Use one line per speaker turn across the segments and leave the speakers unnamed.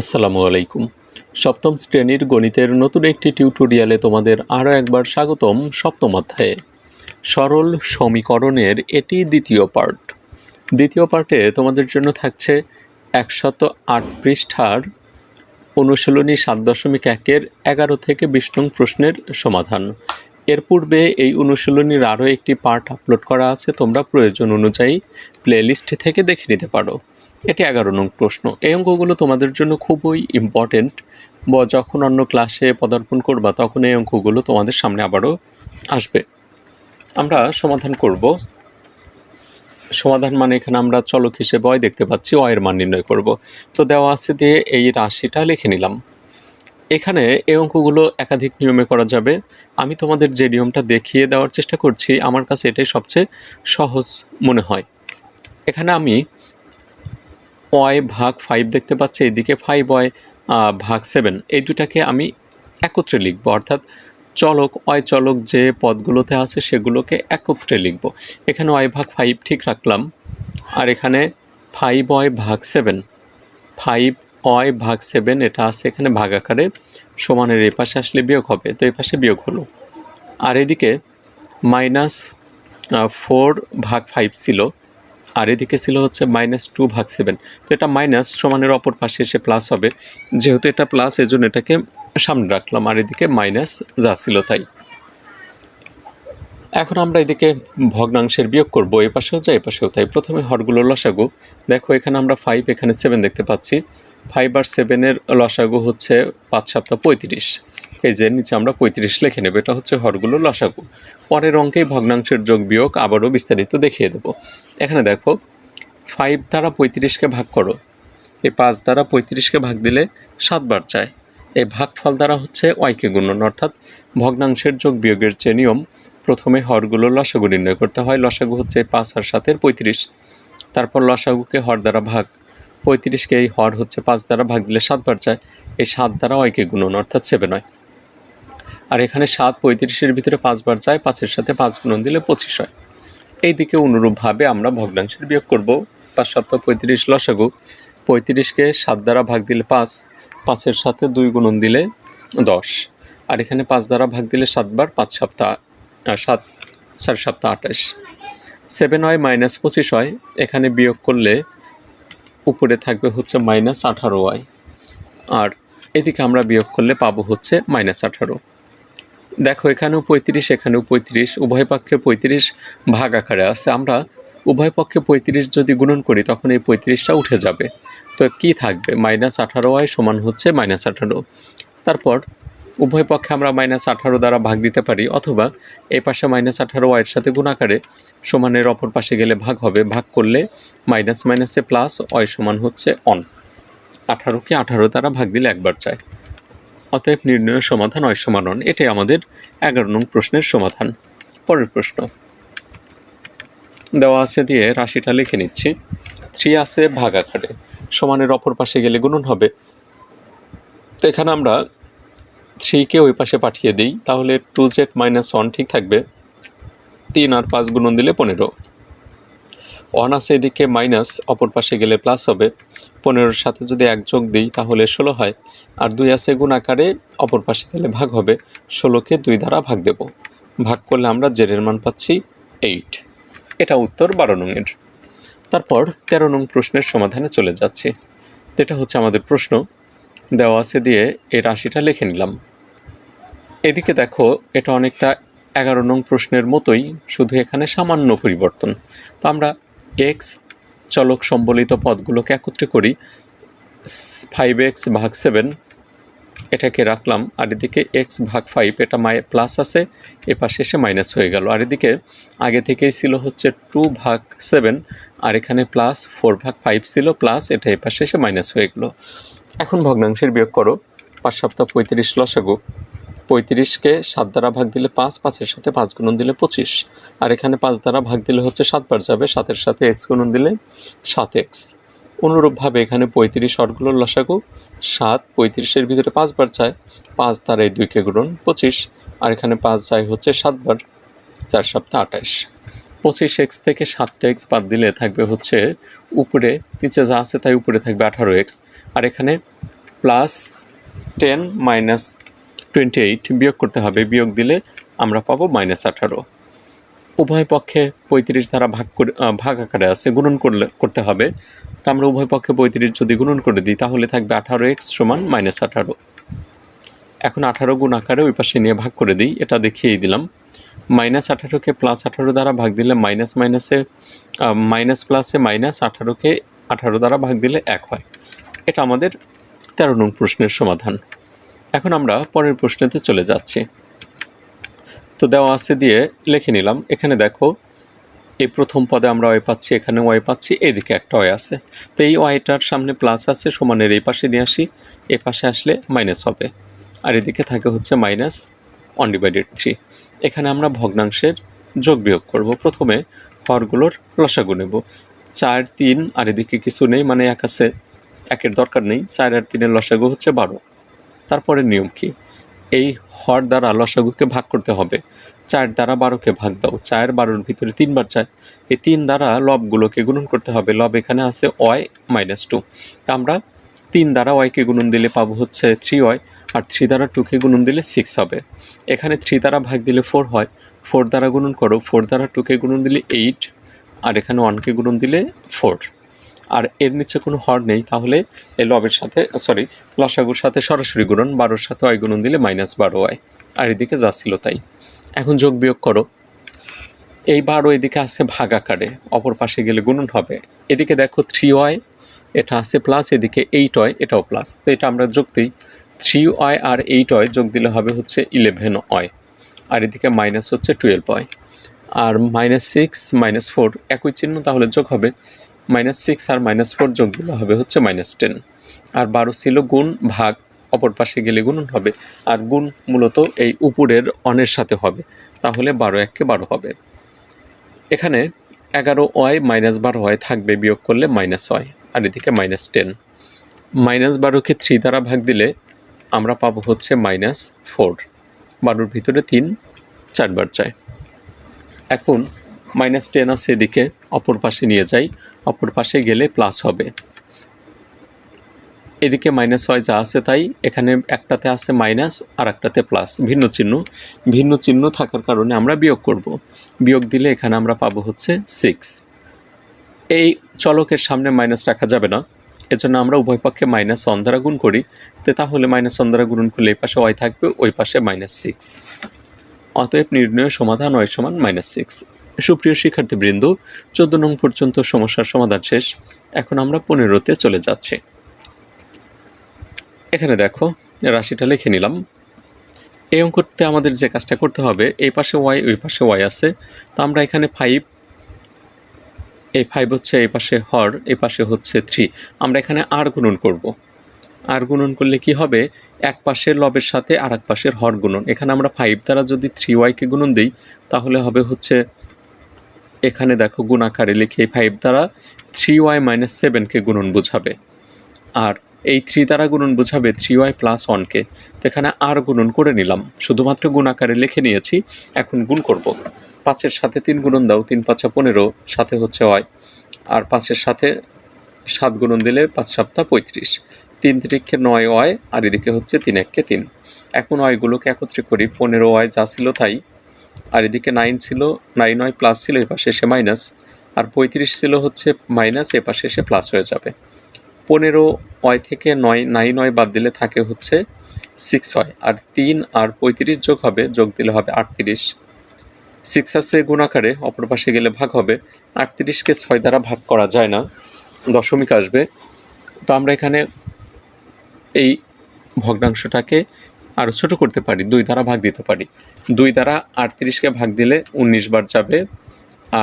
আসসালামু আলাইকুম। সপ্তম শ্রেণির গণিতের নতুন একটি টিউটোরিয়ালে তোমাদের আরও একবার স্বাগতম সপ্তম অধ্যায়ে। সরল সমীকরণের এটি দ্বিতীয় পার্ট। দ্বিতীয় পার্টে তোমাদের জন্য থাকছে একশত আট পৃষ্ঠার অনুশীলনী সাত দশমিক একের এগারো থেকে বিশ নং প্রশ্নের সমাধান। এর পূর্বে এই অনুশীলনীর আরও একটি পার্ট আপলোড করা আছে, তোমরা প্রয়োজন অনুযায়ী প্লেলিস্ট থেকে দেখে নিতে পারো। এটি এগারো নং প্রশ্ন। এই অঙ্কগুলো তোমাদের জন্য খুবই ইম্পর্টেন্ট বা যখন অন্য ক্লাসে পদার্পণ করবা, তখন এই অঙ্কগুলো তোমাদের সামনে আবারও আসবে। আমরা সমাধান করব। সমাধান মানে এখানে আমরা চলক হিসেবে অয় দেখতে পাচ্ছি অয়ের মান নির্ণয় করব। তো দেওয়া আছে দিয়ে এই রাশিটা লিখে নিলাম। এখানে এই অঙ্কগুলো একাধিক নিয়মে করা যাবে। আমি তোমাদের যে নিয়মটা দেখিয়ে দেওয়ার চেষ্টা করছি, আমার কাছে এটাই সবচেয়ে সহজ মনে হয়। এখানে আমি ওয়াই ভাগ ফাইভ দেখতে পাচ্ছি, এদিকে ফাইভ ওয়াই ভাগ সেভেন এই দুটাকে আমি একত্রে লিখব, অর্থাৎ চলক অয় চলক যে পদগুলোতে আছে সেগুলোকে একত্রে লিখব। এখানে ওয়াই ভাগ ফাইভ ঠিক রাখলাম, আর এখানে ফাইভ ওয়াই ভাগ সেভেন ফাইভ ওয়াই ভাগ সেভেন এটা আছে এখানে ভাগ আকারে সমানের এই পাশে আসলে বিয়োগ হবে, তো এই পাশে বিয়োগ হলো। আর এদিকে মাইনাস ফোর ভাগ ফাইভ ছিল আর এদিকে ছিল হচ্ছে মাইনাস টু ভাগ সেভেন তো এটা মাইনাস সমানের অপর পাশে এসে প্লাস হবে। যেহেতু এটা প্লাস এজন্য এটাকে সামনে রাখলাম। আর এদিকে মাইনাস যা ছিল তাই। এখন আমরা এদিকে ভগ্নাংশের বিয়োগ করব। এ পাশেও যা, এ পাশেও তাই। প্রথমে হরগুলো লসাগু। দেখো এখানে আমরা ফাইভ এখানে সেভেন দেখতে পাচ্ছি। ফাইভ আর সেভেনের লসাগু হচ্ছে পাঁচ সপ্তাহ পঁয়ত্রিশ। এই যে নিচে আমরা পঁয়ত্রিশ লিখে নেব, এটা হচ্ছে হরগুলো লসাগু। পরের অঙ্কেই ভগ্নাংশের যোগ বিয়োগ আবারও বিস্তারিত দেখিয়ে দেব। এখানে দেখো ফাইভ দ্বারা পঁয়ত্রিশকে ভাগ করো। এই পাঁচ দ্বারা পঁয়ত্রিশকে ভাগ দিলে সাতবার চায়। এই ভাগফল দ্বারা হচ্ছে ওয়াইকে গুণন, অর্থাৎ ভগ্নাংশের যোগ বিয়োগের যে নিয়ম, প্রথমে হরগুলো লসাগু নির্ণয় করতে হয়। লসাগু হচ্ছে পাঁচ আর সাতের পঁয়ত্রিশ। তারপর লসাগুকে হর দ্বারা ভাগ পঁয়ত্রিশকে এই হর হচ্ছে পাঁচ দ্বারা ভাগ দিলে সাতবার যায়। এই সাত দ্বারা ওয়াইকে গুণন, অর্থাৎ সেভেন হয়। আর এখানে সাত পঁয়ত্রিশের ভিতরে পাঁচবার যায়, পাঁচের সাথে পাঁচ গুণন দিলে পঁচিশ হয়। এই দিকে অনুরূপভাবে আমরা ভগ্নাংশের বিয়োগ করব। পাঁচ সপ্তাহ পঁয়ত্রিশ লসাগু। পঁয়ত্রিশকে সাত দ্বারা ভাগ দিলে পাঁচ, পাঁচের সাথে দুই গুণন দিলে দশ। আর এখানে পাঁচ দ্বারা ভাগ দিলে সাতবার পাঁচ সপ্তাহ সাত চার সপ্তাহ আঠাশ। সেভেন হয় মাইনাস পঁচিশ হয়। এখানে বিয়োগ করলে উপরে থাকবে হচ্ছে মাইনাস আঠারো ওয়াই আর এদিকে আমরা বিয়োগ করলে পাবো হচ্ছে মাইনাস আঠারো। দেখো, এখানেও পঁয়ত্রিশ এখানেও পঁয়ত্রিশ, উভয় পক্ষে পঁয়ত্রিশ ভাগ আকারে আছে। আমরা উভয় পক্ষে পঁয়ত্রিশ যদি গুণন করি, তখন এই পঁয়ত্রিশটা উঠে যাবে। তো কি থাকবে? মাইনাস আঠারো ওয়াই সমান হচ্ছে মাইনাস আঠারো। তারপর উভয় পক্ষে আমরা মাইনাস আঠারো দ্বারা ভাগ দিতে পারি, অথবা এই পাশে মাইনাস আঠারো ওয়াইয়ের সাথে গুণাকারে সমানের অপর পাশে গেলে ভাগ হবে। ভাগ করলে মাইনাস মাইনাসে প্লাস অয় সমান হচ্ছে অন আঠারোকে আঠারো দ্বারা ভাগ দিলে একবার চায় অতএব নির্ণয়ের সমাধান অয় সমান অন এটাই আমাদের এগারো নং প্রশ্নের সমাধান। পরের প্রশ্ন। দেওয়া আছে দিয়ে রাশিটা লিখে নিচ্ছি। থ্রি আছে ভাগ আকারে। সমানের অপর পাশে গেলে গুণন হবে। তো এখানে আমরা থ্রিকে ওই পাশে পাঠিয়ে দিই, তাহলে টু জেড মাইনাস ওয়ান ঠিক থাকবে। তিন আর পাঁচ গুণন দিলে পনেরো। ওয়ান আছে এদিকে মাইনাস, অপর পাশে গেলে প্লাস হবে। পনেরোর সাথে যদি এক যোগ দিই, তাহলে ষোলো হয়। আর দুই আছে গুণ আকারে, অপর পাশে গেলে ভাগ হবে। ষোলোকে দুই দ্বারা ভাগ দেব। ভাগ করলে আমরা জেরের মান পাচ্ছি এইট। এটা উত্তর বারো নংয়ের তারপর তেরো নং প্রশ্নের সমাধানে চলে যাচ্ছি। যেটা হচ্ছে আমাদের প্রশ্ন। দেওয়া আছে দিয়ে এই রাশিটা লিখে নিলাম। এদিকে দেখো, এটা অনেকটা এগারো নং প্রশ্নের মতোই শুধু এখানে সামান্য পরিবর্তন। তো আমরা এক্স চলক সম্বলিত পদগুলোকে একত্রে করি ফাইভ এক্স ভাগ সেভেন এটাকে রাখলাম, আর এদিকে এক্স ভাগ ফাইভ এটা মাই প্লাস আছে, এ পাশে এসে মাইনাস হয়ে গেল। আর এদিকে আগে থেকেই ছিল হচ্ছে টু ভাগ সেভেন আর এখানে প্লাস ফোর ভাগ ফাইভ ছিল প্লাস এটা এ পাশে এসে মাইনাস হয়ে গেলো। এখন ভগ্নাংশের বিয়োগ করো। পাঁচ সপ্তাহ পঁয়ত্রিশ লসাগু। পঁয়ত্রিশকে সাত দ্বারা ভাগ দিলে পাঁচ, পাঁচের সাথে পাঁচ গুণন দিলে পঁচিশ। আর এখানে পাঁচ দ্বারা ভাগ দিলে হচ্ছে সাতবার যাবে, সাতের সাথে এক্স গুণন দিলে সাত এক্স। অনুরূপভাবে এখানে পঁয়ত্রিশ হরগুলোর লসাগু, সাত পঁয়ত্রিশের ভিতরে পাঁচবার চায়, পাঁচ দ্বারা এই দুইকে গুণন পঁচিশ। আর এখানে পাঁচ যায় হচ্ছে সাতবার চার সপ্তাহ আঠাশ পঁচিশ এক্স থেকে সাতটা এক্স বাদ দিলে থাকবে হচ্ছে উপরে, নিচে যা আছে তাই উপরে থাকবে আঠারো এক্স আর এখানে plus ten minus twenty eight বিয়োগ করতে হবে। বিয়োগ দিলে আমরা পাবো মাইনাস আঠারো। উভয় পক্ষে পঁয়ত্রিশ দ্বারা ভাগ করে ভাগ আকারে আছে, গুণন করলে, করতে হবে। তা আমরা উভয় পক্ষে পঁয়ত্রিশ যদি গুণন করে দিই, তাহলে থাকবে আঠারো এক্স সমান মাইনাস আঠারো। এখন আঠারো গুণ আকারে ওই পাশে নিয়ে ভাগ করে দিই, এটা দেখিয়েই দিলাম। মাইনাস আঠারোকে প্লাস আঠারো দ্বারা ভাগ দিলে মাইনাস মাইনাসে মাইনাস প্লাসে মাইনাস আঠারোকে আঠারো দ্বারা ভাগ দিলে এক হয়। এটা আমাদের তেরো নং প্রশ্নের সমাধান। এখন আমরা পরের প্রশ্নেতে চলে যাচ্ছি। তো দেওয়া আছে দিয়ে লিখে নিলাম। এখানে দেখো, এই প্রথম পদে আমরা ওয়াই পাচ্ছি, এখানে ওয়াই পাচ্ছি এদিকে একটা ওয়াই আছে। তো এই ওয়াইটার সামনে প্লাস আছে, সমানের এই পাশে নিয়ে আসি, এ পাশে আসলে মাইনাস হবে। আর এদিকে থাকে হচ্ছে মাইনাস ওয়ান ডিভাইডেড থ্রি এখানে আমরা ভগ্নাংশের যোগ বিয়োগ করব। প্রথমে হরগুলোর লসাগু নেব। চার, তিন, আর এদিকে কিছু নেই মানে এক আছে, একের দরকার নেই। চার আর তিনের লসাগু হচ্ছে বারো। তারপরে নিয়ম কি? এই হর দ্বারা লসাগুকে ভাগ করতে হবে। চার দ্বারা বারোকে ভাগ দাও। চার বারোর ভিতরে তিনবার চার। এই তিন দ্বারা লবগুলোকে গুণন করতে হবে। লব এখানে আছে ওয়াই মাইনাস টু। তা আমরা তিন দ্বারা ওয়াইকে গুণন দিলে পাবো হচ্ছে থ্রি ওয়াই। আর থ্রি দ্বারা টুকে গুণন দিলে সিক্স হবে। এখানে থ্রি দ্বারা ভাগ দিলে ফোর হয়। ফোর দ্বারা গুণন করো ফোর দ্বারা টুকে গুণন দিলে এইট আর এখানে ওয়ানকে গুণন দিলে ফোর আর এর নিচে কোনো হর নেই, তাহলে এই লবের সাথে সরি লসাগুর সাথে সরাসরি গুণন, বারোর সাথে ওয়াই গুণন দিলে মাইনাস বারো ওয়াই আর এদিকে যা ছিল তাই। এখন যোগ বিয়োগ করো। এই বারো এদিকে আছে ভাগ আকারে, অপর পাশে গেলে গুণন হবে। এদিকে দেখো থ্রি ওয়াই এটা আছে প্লাস এদিকে এইট ওয়াই এটাও প্লাস তো এটা আমরা যোগ দিই। থ্রি ওয়াই আর এইট ওয়াই যোগ দিলে হবে হচ্ছে ইলেভেন ওয়াই আর এদিকে মাইনাস হচ্ছে টুয়েলভ ওয়াই আর মাইনাস সিক্স মাইনাস ফোর একই চিহ্ন, তাহলে যোগ হবে মাইনাস সিক্স আর মাইনাস ফোর যোগ দিলে হবে হচ্ছে মাইনাস টেন আর বারো ছিল গুণ ভাগ, অপর পাশে গেলে গুণন হবে। আর গুণ মূলত এই উপরের অনের সাথে হবে। তাহলে বারো এককে বারো হবে। এখানে এগারো ওয়াই মাইনাস বারো ওয়াই থাকবে, বিয়োগ করলে মাইনাস ওয়াই। আর এদিকে মাইনাস টেন মাইনাস বারোকে থ্রি দ্বারা ভাগ দিলে আমরা পাবো হচ্ছে মাইনাস ফোর বারোর ভিতরে তিন, চারবার চাই। এখন মাইনাস টেন আছে এদিকে, অপর পাশে নিয়ে যাই। অপর পাশে গেলে প্লাস হবে। এদিকে মাইনাস হয় যা আছে তাই, এখানে একটাতে আছে মাইনাস আর একটাতে প্লাস ভিন্ন চিহ্ন। ভিন্ন চিহ্ন থাকার কারণে আমরা বিয়োগ করব। বিয়োগ দিলে এখানে আমরা পাবো হচ্ছে সিক্স এই চলকের সামনে মাইনাস রাখা যাবে না। এজন্য আমরা উভয় পক্ষে মাইনাস ওয়ান দ্বারা গুণ করি। তো তাহলে মাইনাস ওয়ান দ্বারা গুণ করলে এই পাশে ওয়াই থাকবে, ওই পাশে মাইনাস সিক্স অতএব নির্ণয় সমাধান ওয়াই সমান মাইনাস সিক্স সুপ্রিয় শিক্ষার্থীবৃন্দ, চোদ্দ নং পর্যন্ত সমস্যার সমাধান শেষ। এখন আমরা পনেরোতে চলে যাচ্ছি। এখানে দেখো, রাশিটা লিখে নিলাম। এই অঙ্কতে আমাদের যে কাজটা করতে হবে, এই পাশে ওয়াই ওই পাশে ওয়াই আছে। তো আমরা এখানে ফাইভ এই ফাইভ হচ্ছে এই পাশে হর, এই পাশে হচ্ছে থ্রি আমরা এখানে আর গুণন করব। আর গুণন করলে কি হবে? এক পাশের লবের সাথে আর এক পাশের হর গুণন। এখানে আমরা ফাইভ দ্বারা যদি থ্রি ওয়াইকে গুণন দিই, তাহলে হবে হচ্ছে, এখানে দেখো গুণাকারে লিখে এই ফাইভ দ্বারা থ্রি ওয়াই মাইনাস সেভেনকে গুণন বোঝাবে। আর এই থ্রি দ্বারা গুণন বোঝাবে থ্রি ওয়াই প্লাস ওয়ানকে তো এখানে আর গুণন করে নিলাম। শুধুমাত্র গুণ আকারে লিখে নিয়েছি, এখন গুণ করব। পাঁচের সাথে তিন গুণন দাও, তিন পাঁচা পনেরো, সাথে হচ্ছে ওয়াই। আর পাঁচের সাথে সাত গুণন দিলে পাঁচ সপ্তাহ পঁয়ত্রিশ। তিন তিরিখে নয় ওয়াই, আর এদিকে হচ্ছে তিন এককে তিন। এখন ওয়াইগুলোকে একত্রে করি, পনেরো ওয়াই যা ছিল তাই। আর এদিকে নাইন ছিল নাইন ওয়াই প্লাস ছিল, এ পাশে এসে মাইনাস আর পঁয়ত্রিশ ছিল হচ্ছে মাইনাস এ পাশে এসে প্লাস হয়ে যাবে। পনেরো ওয়াই থেকে নয় নাইন ওয়াই বাদ দিলে থাকে হচ্ছে সিক্স ওয়াই। আর তিন আর পঁয়ত্রিশ যোগ হবে, যোগ দিলে হবে আটত্রিশ। সিক্স আছে গুণাকারে অপর পাশে গেলে ভাগ হবে। আটত্রিশকে ছয় দ্বারা ভাগ করা যায় না। দশমিক আসবে। তো আমরা এখানে এই ভগ্নাংশটাকে আরও ছোট করতে পারি, দুই দ্বারা ভাগ দিতে পারি। দুই দ্বারা আটত্রিশকে ভাগ দিলে উনিশ বার যাবে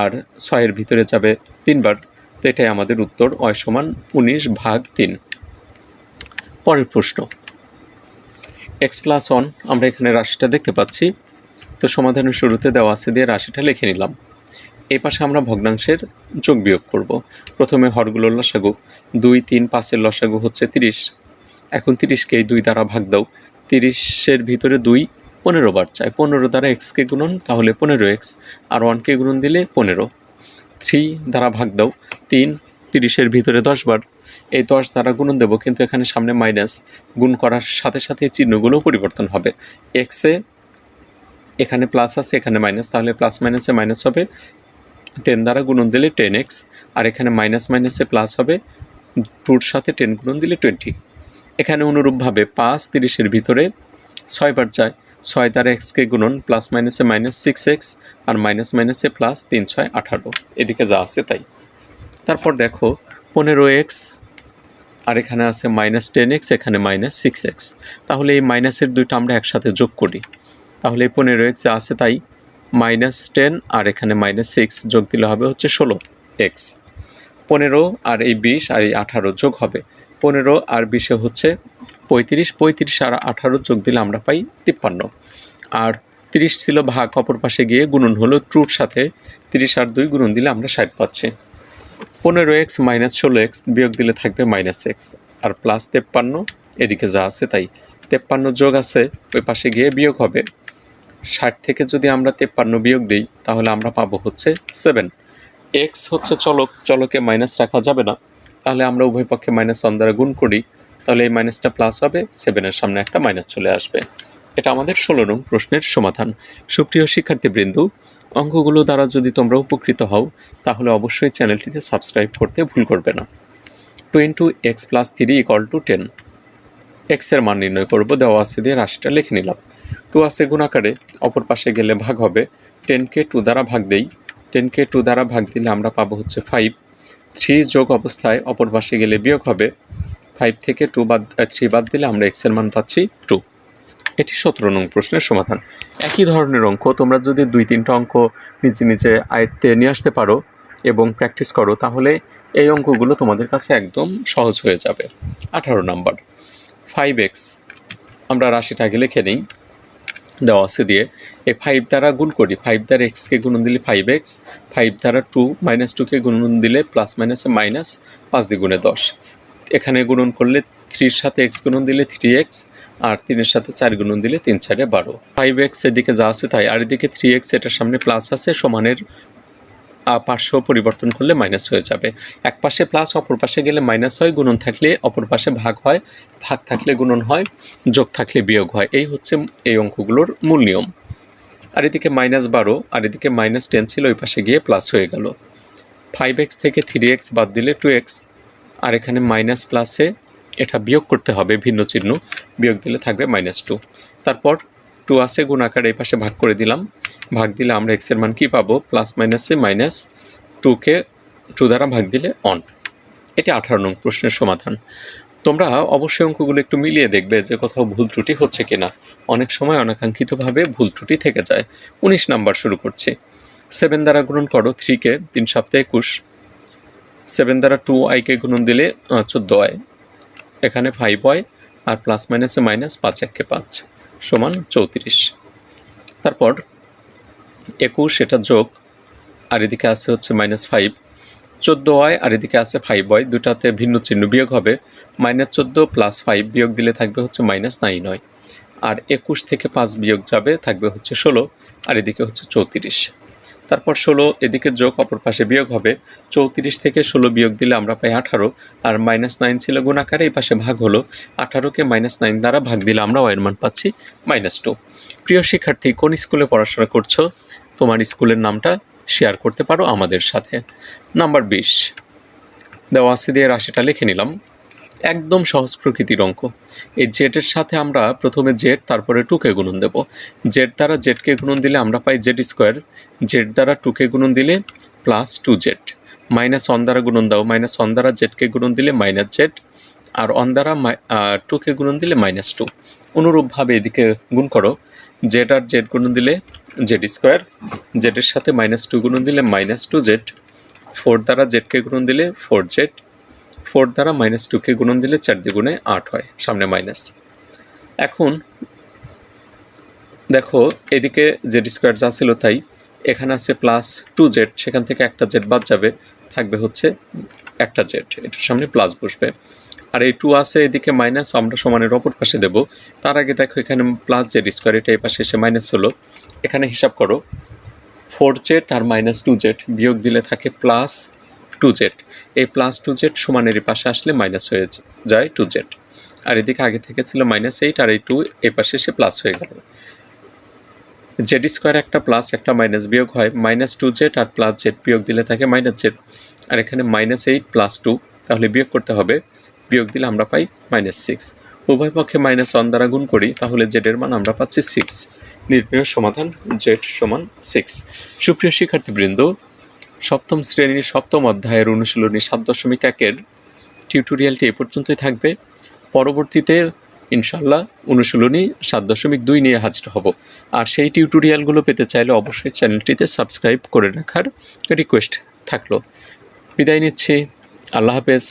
আর ছয়ের ভিতরে যাবে তিনবার তো এটাই আমাদের উত্তর অয় সমান উনিশ ভাগ তিন। পরের প্রশ্ন। এক্স প্লাস ওয়ান, আমরা এখানে রাশিটা দেখতে পাচ্ছি। তো সমাধানের শুরুতে দেওয়া আছে দিয়ে রাশিটা লিখে নিলাম। এই পাশে আমরা ভগ্নাংশের যোগ বিয়োগ করব। প্রথমে হরগুলোর লসাগু, দুই, তিন, পাঁচের লসাগু হচ্ছে তিরিশ। এখন তিরিশকে এই দুই দ্বারা ভাগ দাও। তিরিশের ভিতরে দুই পনেরো বার চাই। পনেরো দ্বারা এক্সকে গুণন, তাহলে পনেরো এক্স আর ওয়ানকে গুণন দিলে পনেরো। থ্রি দ্বারা ভাগ দাও। তিন, তিরিশের ভিতরে দশ বার। এই দশ দ্বারা গুণন দেবো, কিন্তু এখানে সামনে মাইনাস গুণ করার সাথে সাথে চিহ্নগুলো পরিবর্তন হবে। এক্সে এখানে প্লাস আছে, এখানে মাইনাস তাহলে প্লাস মাইনাসে মাইনাস হবে। টেন দ্বারা গুণন দিলে টেন এক্স আর এখানে মাইনাস মাইনাসে প্লাস হবে। টুর সাথে টেন গুণন দিলে টোয়েন্টি এখানে অনুরূপভাবে পাঁচ তিরিশের ভিতরে ছয়বার যায়। ছয় দ্বারা এক্সকে গুণন প্লাস মাইনাসে মাইনাস সিক্স এক্স আর মাইনাস মাইনাসে প্লাস তিন, ছয়, আঠারো। এদিকে যা আছে তাই। তারপর দেখো, পনেরো এক্স আর এখানে আছে মাইনাস টেন এক্স এখানে মাইনাস সিক্স এক্স তাহলে এই মাইনাসের দুইটা আমরা একসাথে যোগ করি। তাহলে পনেরো এক্স যা আছে তাই মাইনাস টেন আর এখানে মাইনাস সিক্স যোগ দিলে হবে হচ্ছে ষোলো এক্স পনেরো আর এই বিশ আর এই আঠারো যোগ হবে। পনেরো আর বিশে হচ্ছে পঁয়ত্রিশ পঁয়ত্রিশ আর আঠারো যোগ দিলে আমরা পাই তিপ্পান্ন। আর তিরিশ ছিল ভাগ অপর পাশে গিয়ে গুণন হলো ট্রুর সাথে তিরিশ আর দুই গুণন দিলে আমরা ষাট পাচ্ছি। পনেরো এক্স মাইনাস ষোলো এক্স বিয়োগ দিলে থাকবে মাইনাস এক্স আর প্লাস তেপ্পান্ন, এদিকে যা আছে তাই। তেপ্পান্ন যোগ আছে, ওই পাশে গিয়ে বিয়োগ হবে। ষাট থেকে যদি আমরা তেপ্পান্ন বিয়োগ দিই, তাহলে আমরা পাবো হচ্ছে সেভেন। এক্স হচ্ছে চলক, চলকে মাইনাস রাখা যাবে না। তাহলে আমরা উভয় পক্ষে মাইনাস ওয়ান দ্বারা গুণ করি, তাহলে এই মাইনাসটা প্লাস হবে সেভেনের সামনে একটা মাইনাস চলে আসবে। এটা আমাদের ষোলো নং প্রশ্নের সমাধান। সুপ্রিয় শিক্ষার্থীবৃন্দ, অঙ্কগুলো দ্বারা যদি তোমরা উপকৃত হও, তাহলে অবশ্যই চ্যানেলটিতে সাবস্ক্রাইব করতে ভুল করবে না। Two X plus three equal two ten এক্সের মান নির্ণয় করব দেওয়া আছে দিয়ে রাশিটা লিখে নিলাম। টু আছে গুণাকারে, অপর পাশে গেলে ভাগ হবে। টেনকে টু দ্বারা ভাগ দেই। টেনকে টু দ্বারা ভাগ দিলে আমরা পাবো হচ্ছে ফাইভ। থ্রি যোগ অবস্থায় অপর পাশে গেলে বিয়োগ হবে। ফাইভ থেকে টু বাদ থ্রি বাদ দিলে আমরা এক্সের মান পাচ্ছি টু। এটি সতেরো নং প্রশ্নের সমাধান। একই ধরনের অঙ্ক, তোমরা যদি দুই তিনটা অঙ্ক নিজে নিজে আয়ত্তে নিয়ে আসতে পারো এবং প্র্যাকটিস করো, তাহলে এই অঙ্কগুলো তোমাদের কাছে একদম সহজ হয়ে যাবে। আঠারো নাম্বার। ফাইভ এক্স আমরা রাশিটা আগে লিখে নিই। দেওয়া আছে দিয়ে এই ফাইভ দ্বারা গুণ করি। ফাইভ দ্বারা এক্সকে গুণন দিলে ফাইভ এক্স ফাইভ দ্বারা টু মাইনাস টুকে গুণন দিলে প্লাস মাইনাসে মাইনাস পাঁচ দ্বিগুণে দশ। এখানে গুণন করলে থ্রির সাথে এক্স গুণন দিলে থ্রি এক্স আর তিনের সাথে চার গুণন দিলে তিন চারে বারো। ফাইভ এক্স এদিকে যা আছে তাই, আর এদিকে থ্রি এক্স এটার সামনে প্লাস আছে, সমানের পার্শ্ব পরিবর্তন করলে মাইনাস হয়ে যাবে। এক পাশে প্লাস অপর পাশে গেলে মাইনাস হয়, গুণন থাকলে অপর পাশে ভাগ হয়, ভাগ থাকলে গুণন হয়, যোগ থাকলে বিয়োগ হয়। এই হচ্ছে এই অঙ্কগুলোর মূল নিয়ম। আর এদিকে মাইনাস বারো, আর এদিকে মাইনাস টেন ছিল, ওই পাশে গিয়ে প্লাস হয়ে গেল। ফাইভ এক্স থেকে থ্রি এক্স বাদ দিলে টু এক্স আর এখানে মাইনাস প্লাসে এটা বিয়োগ করতে হবে, ভিন্ন চিহ্ন, বিয়োগ দিলে থাকবে মাইনাস টু তারপর টু আছে গুণ আকার এই পাশে ভাগ করে দিলাম। ভাগ দিলে আমরা এক্সের মান কী পাবো? প্লাস মাইনাসে মাইনাস টুকে টু দ্বারা ভাগ দিলে অন এটি আঠারো নং প্রশ্নের সমাধান। তোমরা অবশ্যই অঙ্কগুলো একটু মিলিয়ে দেখবে যে কোথাও ভুল ত্রুটি হচ্ছে কিনা। অনেক সময় অনাকাঙ্ক্ষিতভাবে ভুল ত্রুটি থেকে যায়। উনিশ নাম্বার শুরু করছি। সেভেন দ্বারা গুণন করো থ্রিকে তিন সপ্তাহে একুশ। সেভেন দ্বারা টু আইকে গুণন দিলে চোদ্দ আয় এখানে ফাইভ হয় আর প্লাস মাইনাসে মাইনাস পাঁচ এককে পাঁচ। সমান চৌত্রিশ। তারপর একুশ, এটা যোগ, আর এদিকে আছে হচ্ছে মাইনাস ফাইভ চোদ্দ ওয়াই আর এদিকে আছে ফাইভ ওয়াই দুটাতে ভিন্ন চিহ্ন বিয়োগ হবে। মাইনাস চোদ্দ প্লাস ফাইভ বিয়োগ দিলে থাকবে হচ্ছে মাইনাস নাইন ওয়াই আর একুশ থেকে পাঁচ বিয়োগ যাবে, থাকবে হচ্ছে ষোলো, আর এদিকে হচ্ছে চৌত্রিশ। তারপর ষোলো, এদিকে যোগ, অপর পাশে বিয়োগ হবে। চৌত্রিশ থেকে ষোলো বিয়োগ দিলে আমরা পাই আঠারো, আর মাইনাস নাইন ছিল গুণাকারে, এই পাশে ভাগ হলো। আঠারোকে মাইনাস নাইন দ্বারা ভাগ দিলে আমরা ওয়ের মান পাচ্ছি মাইনাস টু প্রিয় শিক্ষার্থী, কোন স্কুলে পড়াশোনা করছ? তোমার স্কুলের নামটা শেয়ার করতে পারো আমাদের সাথে। নাম্বার বিশ। দেওয়া আছে দিয়ে রাশিটা লিখে নিলাম। একদম সহজ প্রকৃতির অঙ্ক। এই জেডের সাথে আমরা প্রথমে জেড তারপরে টুকে গুণন দেব। জেড দ্বারা জেডকে গুণন দিলে আমরা পাই জেড স্কোয়ার জেড দ্বারা টুকে গুণন দিলে plus two Z minus one দ্বারা গুণন দাও। মাইনাস ওয়ান দ্বারা জেডকে গুণন দিলে মাইনাস জেড আর ওয়ান দ্বারা টুকে গুণন দিলে মাইনাস টু অনুরূপভাবে এদিকে গুণ করো। জেড আর জেড গুণন দিলে জেড স্কোয়ার জেডের সাথে মাইনাস টু গুণন দিলে মাইনাস টু জেড ফোর দ্বারা জেডকে গুণন দিলে ফোর জেড ফোর দ্বারা মাইনাস টুকে গুণন দিলে চার দ্বিগুণে আট হয়, সামনে মাইনাস। এখন দেখো, এদিকে জেড স্কোয়ার যা ছিল তাই, এখানে আছে প্লাস টু জেড সেখান থেকে একটা জেড বাদ যাবে, থাকবে হচ্ছে একটা জেড এটার সামনে প্লাস বসবে। আর এই টু আছে এদিকে মাইনাস আমরা সমানের অপর পাশে দেব। তার আগে দেখো, এখানে প্লাস জেড স্কোয়ার এটা এই পাশে এসে মাইনাস হলো। এখানে হিসাব করো ফোর জেড আর মাইনাস টু জেড বিয়োগ দিলে থাকে প্লাস টু জেড এই প্লাস টু জেড সমানের পাশে আসলে মাইনাস হয়ে যায় টু জেড আর এদিকে আগে থেকে ছিল মাইনাস এইট আর এই টু এই পাশে এসে প্লাস হয়ে গেল। জেড স্কোয়ার একটা প্লাস একটা মাইনাস বিয়োগ হয় মাইনাস টু জেড আর প্লাস জেড বিয়োগ দিলে থাকে মাইনাস জেড আর এখানে মাইনাস এইট প্লাস টু তাহলে বিয়োগ করতে হবে, বিয়োগ দিলে আমরা পাই মাইনাস সিক্স উভয় পক্ষে মাইনাস ওয়ান দ্বারা গুণ করি, তাহলে জেডের মান আমরা পাচ্ছি সিক্স নির্ণয় সমাধান জেড সমান সিক্স সুপ্রিয় শিক্ষার্থীবৃন্দ সপ্তম শ্রেণির সপ্তম অধ্যায়ের অনুশীলনী সাত দশমিক একের টিউটোরিয়ালটি এ পর্যন্তই থাকবে। পরবর্তীতে ইনশাল্লাহ অনুশীলনী সাত দশমিক দুই নিয়ে হাজির হব। আর সেই টিউটোরিয়ালগুলো পেতে চাইলে অবশ্যই চ্যানেলটিতে সাবস্ক্রাইব করে রাখার রিকোয়েস্ট থাকল। বিদায় নিচ্ছি। আল্লাহ হাফেজ।